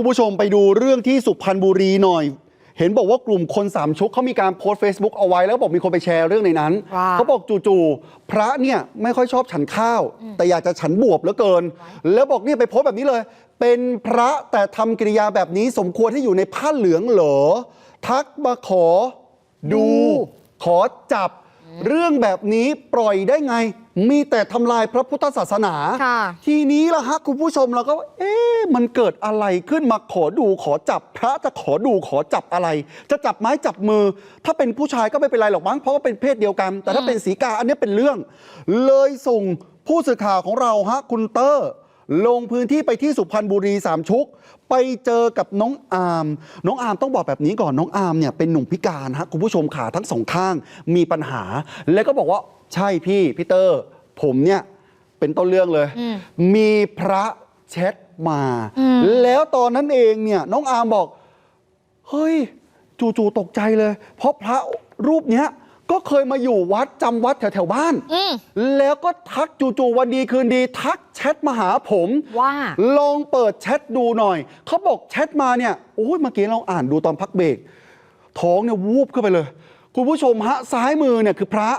คุณผู้ชมไปดูเรื่องที่สุพรรณบุรีหน่อย เห็นบอกว่ากลุ่มคนสามชุกเขามีการโพสต์ Facebook เอาไว้แล้วบอกมีคนไปแชร์เรื่องในนั้นว่าเขาบอกจู่ๆพระเนี่ยไม่ค่อยชอบฉันข้าว แต่อยากจะฉันบวบเหลือเกิน แล้วบอกเนี่ยไปโพสต์แบบนี้เลย เป็นพระแต่ทำกิริยาแบบนี้สมควรที่อยู่ในผ้าเหลืองเหรอทักมาขอ ดู ขอจับ เรื่องแบบนี้ปล่อยได้ไง มีแต่ทำลายพระพุทธศาสนาค่ะทีนี้ละฮะคุณผู้ชมเราก็ เอ๊ะมันเกิดอะไรขึ้นมาขอดูขอจับ พระจะขอดูขอจับอะไร จะจับไม้จับมือ ถ้าเป็นผู้ชายก็ไม่เป็นไรหรอกมั้งเพราะว่าเป็นเพศเดียวกัน แต่ถ้าเป็นสีกาอันนี้เป็นเรื่อง เลยส่งผู้สื่อข่าวของเราฮะคุณเตอร์ ลงพื้นที่ไปที่สุพรรณบุรีสามชุก ไปเจอกับน้องอาร์มน้องอาร์มต้องบอกแบบนี้ก่อนน้องอาร์มเนี่ยเป็นหนุ่มพิการฮะคุณผู้ชมขาทั้งสองข้างมีปัญหา แล้วก็บอกว่าใช่พี่พี่เตอร์ผมเนี่ยเป็นต้นเรื่องเลยอืมมีพระแชทมาอืมแล้วตอนนั้นเองเนี่ยน้องอาร์มบอก เฮ้ย จู่ๆตกใจเลย เพราะพระรูปเนี้ย ก็เคยมาอยู่วัดจำวัดแถวๆบ้าน อืม แล้วก็ทักจู่ๆวันดีคืนดี ทักแชทมาหาผม ว่า ลองเปิดแชทดูหน่อย เขาบอกแชทมาเนี่ยโอ้ยเมื่อกี้เราอ่านดูตอนพักเบรกท้องเนี่ยวูบขึ้นไปเลย คุณผู้ชมฮะซ้ายมือเนี่ยคือพระ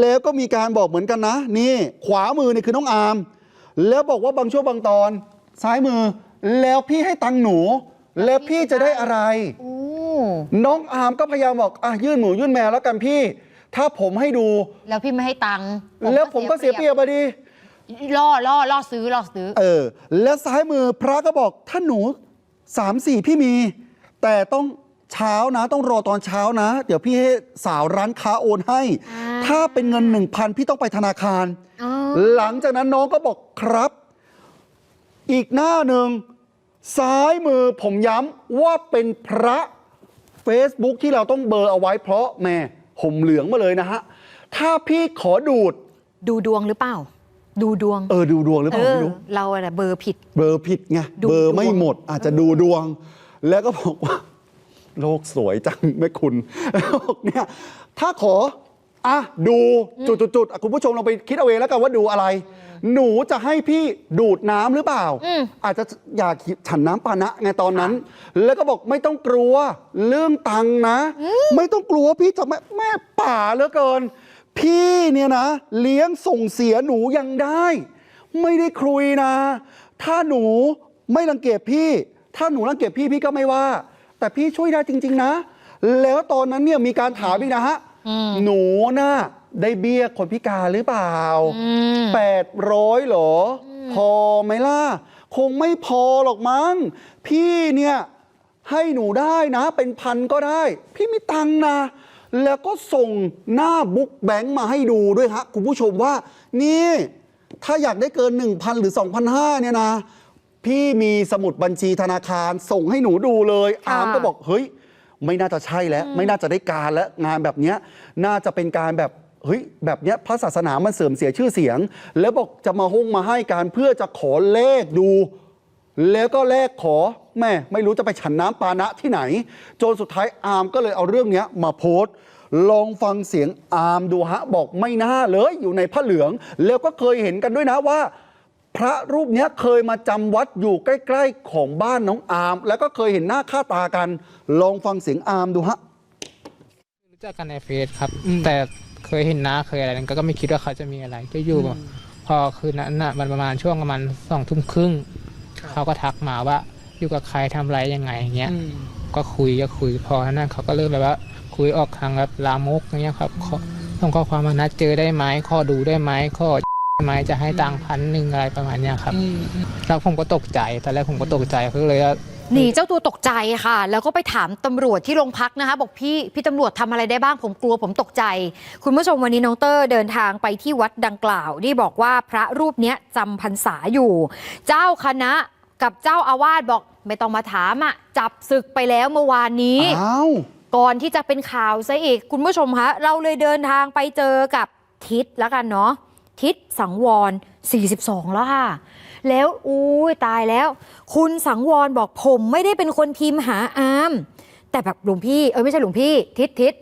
แล้วก็มีการบอกเหมือนกันนะ นี่ ขวามือเนี่ยคือน้องอาร์มแล้วบอกว่าบางช่วงบางตอน ซ้ายมือ แล้วพี่ให้ตังค์หนู แล้วพี่จะได้อะไร โอ้ น้องอาร์มก็พยายามบอกอะยื่นหมูยื่นแมวแล้วกันพี่ ถ้าผมให้ดู แล้วพี่ไม่ให้ตังค์แล้วผมก็เสียเปรียบอะดิล่อล่อล่อซื้อล่อซื้อ เออ แล้วซ้ายมือพระก็บอกถ้าหนูสามสี่พี่มี แต่ต้องเช้านะ ต้องรอตอนเช้านะ เดี๋ยวพี่ให้สาวร้านค้าโอนให้อ่าถ้าเป็นเงินหนึ่งพันพี่ต้องไปธนาคารอ๋อหลังจากนั้นน้องก็บอกครับ อีกหน้าหนึ่งซ้ายมือผมย้ำว่าเป็นพระ Facebook ที่เราต้องเบอร์เอาไว้เพราะแม่ห่มเหลืองมาเลยนะฮะ ถ้าพี่ขอดูด ดูดวงหรือเปล่า ดูดวง เออดูดวงหรือเปเอล่าอไม่รู้เราอะเบอร์ผิด เบอร์ผิดไงดูเบอร์ไม่ดวงหมดอาจจะดูดวง แล้วก็บอกว่า โลกสวยจังแม่คุณบอกเนี่ยถ้าขออะดูจุดๆๆอะคุณผู้ชมลองไปคิดเอาเองแล้วกันว่าดูอะไร หนูจะให้พี่ดูดน้ำหรือเปล่าอืมอาจจะอยากฉันน้ำปานะไงตอนนั้น แล้วก็บอกไม่ต้องกลัวเรื่องตังค์นะ ไม่ต้องกลัวพี่จะแม่แม่ป่าเหลือเกิน พี่เนี่ยนะ เลี้ยงส่งเสียหนูยังได้ ไม่ได้คุยนะ ถ้าหนูไม่รังเกียจพี่ ถ้าหนูรังเกียจพี่พี่ก็ไม่ว่า แต่พี่ช่วยได้จริง ๆ นะ แล้วตอนนั้นเนี่ยมีการถามอีกนะฮะอืม หนูน่ะได้เบี้ยคนพิการหรือเปล่าอืมแปดร้อยเหรออพอไหมล่ะ คงไม่พอหรอกมั้ง พี่เนี่ยให้หนูได้นะ เป็นพันก็ได้ พี่มีตังค์นะ แล้วก็ส่งหน้าบุ๊กแบงค์มาให้ดูด้วยฮะ คุณผู้ชมว่า นี่ ถ้าอยากได้เกิน 1,000 หรือ 2,500 เนี่ยนะ พี่มีสมุดบัญชีธนาคารส่งให้หนูดูเลยค่ะอามก็บอกเฮ้ย ไม่น่าจะใช่แล้ว ไม่น่าจะได้การแล้วงานแบบเนี้ยน่าจะเป็นการแบบเฮ้ยแบบเนี้ยพระศาสนามันเสื่อมเสียชื่อเสียง แล้วบอกจะมาห้องมาให้การเพื่อจะขอเลขดู แล้วก็แลกขอแม่ไม่รู้จะไปฉันน้ำปานะที่ไหน จนสุดท้ายอาร์มก็เลยเอาเรื่องเนี้ยมาโพสต์ ลองฟังเสียงอาร์มดูฮะบอกไม่น่าเลยอยู่ในผ้าเหลือง แล้วก็เคยเห็นกันด้วยนะว่า พระรูปเนี้ยเคยมาจำวัดอยู่ใกล้ ๆ ของบ้านน้องอาร์มแล้วก็เคยเห็นหน้าค่าตากัน ลองฟังเสียงอาร์มดูฮะรู้จักกันในเฟซครับ แต่เคยเห็นหน้าเคยอะไรนั้นก็ไม่คิดว่าเขาจะมีอะไรจะอยู่แบบพอคืนนั้นน่ะมันประมาณช่วงประมาณสองทุ่มครึ่งเขาก็ทักมาว่าอยู่กับใครทำอะไรยังไงอย่างเงี้ยก็คุยก็คุยพอนั้นเขาก็เริ่มแบบว่าคุยออกทางแบบลามกอย่างเงี้ยครับขอส่งข้อความมานัดเจอได้ไหมข้อดูได้ไหมข้อ ได้ไหมจะให้ตังค์พันหนึ่งอะไรประมาณเนี้ยครับแล้วผมก็ตกใจตอนแรกผมก็ตกใจก็เลยว่าหนีเจ้าตัวตกใจค่ะ แล้วก็ไปถามตำรวจที่โรงพักนะคะ บอกพี่พี่ตำรวจทำอะไรได้บ้างผมกลัวผมตกใจ คุณผู้ชมวันนี้น้องเตอร์เดินทางไปที่วัดดังกล่าว ที่บอกว่าพระรูปเนี้ยจำพรรษาอยู่ เจ้าคณะกับเจ้าอาวาสบอกไม่ต้องมาถามอะจับศึกไปแล้วเมื่อวานนี้อ้าวก่อนที่จะเป็นข่าวซะอีกคุณผู้ชมคะเราเลยเดินทางไปเจอกับทิศแล้วกันเนาะ ทิศสังวร 42 แล้วค่ะ แล้วอุ้ยตายแล้ว คุณสังวรบอกผมไม่ได้เป็นคนพิมพ์หาอามแต่แบบหลวงพี่เออไม่ใช่หลวงพี่ทิศทิศ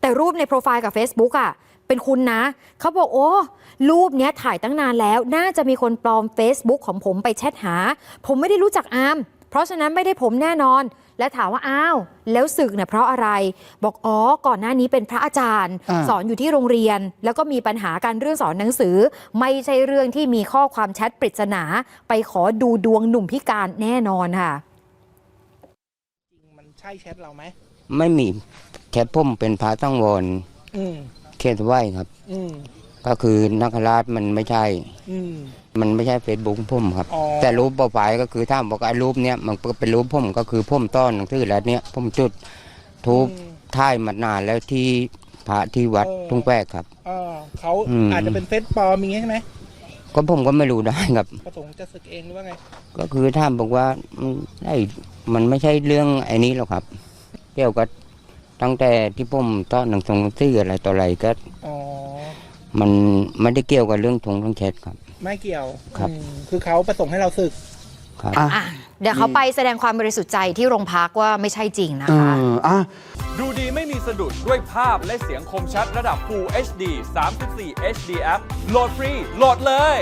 แต่รูปในโปรไฟล์กับ Facebook อะเป็นคุณนะ เขาบอกโอ้ รูปเนี้ยถ่ายตั้งนานแล้ว น่าจะมีคนปลอม Facebook ของผมไปแชทหา ผมไม่ได้รู้จักอามเพราะฉะนั้นไม่ได้ผมแน่นอน และถามว่าอ้าวแล้วศึกเนี่ยเพราะอะไร บอกอ๋อก่อนหน้านี้เป็นพระอาจารย์อ่าสอนอยู่ที่โรงเรียน แล้วก็มีปัญหาการเรื่องสอนหนังสือ ไม่ใช่เรื่องที่มีข้อความแชทปริศนา ไปขอดูดวงหนุ่มพิการแน่นอนค่ะมันใช่แชทเราไหมไม่มีแค่ผมเป็นพระตั้งวรอืม เขตไหวครับ อืม ก็คือนักราชมันไม่ใช่ อืม มันไม่ใช่เฟซบุ๊กผมครับ อ๋อ แต่รูปโปรไฟล์ก็คือถ้าบอกไอ้รูปเนี้ยมันเป็นรูปผมก็คือผมต้อนหนังสือแล้วเนี้ยผมจุดทูบท่ายมานานแล้วที่พระที่วัดทุ่งแปกครับ เออเขาอืม อาจจะเป็นเฟซปลอมมีใช่ไหมก็ผมก็ไม่รู้ได้ครับ ประสงค์จะศึกเองหรือว่าไง ก็คือถ้าบอกว่ามันไอ้มันไม่ใช่เรื่องไอ้นี้หรอกครับเกี่ยวกับตั้งแต่ที่ผมต้อนหนังสือหนังสืออะไรต่ออะไรก็ อ๋อ มันไม่ได้เกี่ยวกับเรื่องทงเรื่องแชทครับ ไม่เกี่ยวครับ อืมคือเขาประสงค์ให้เราศึก ครับอะอะเดี๋ยวเขาไปแสดงความบริสุทธิ์ใจที่โรงพักว่าไม่ใช่จริงนะเอคะ ออะ ดูดีไม่มีสะดุดด้วยภาพและเสียงคมชัดระดับ Full HD 34 HD App โหลดฟรี โหลดเลย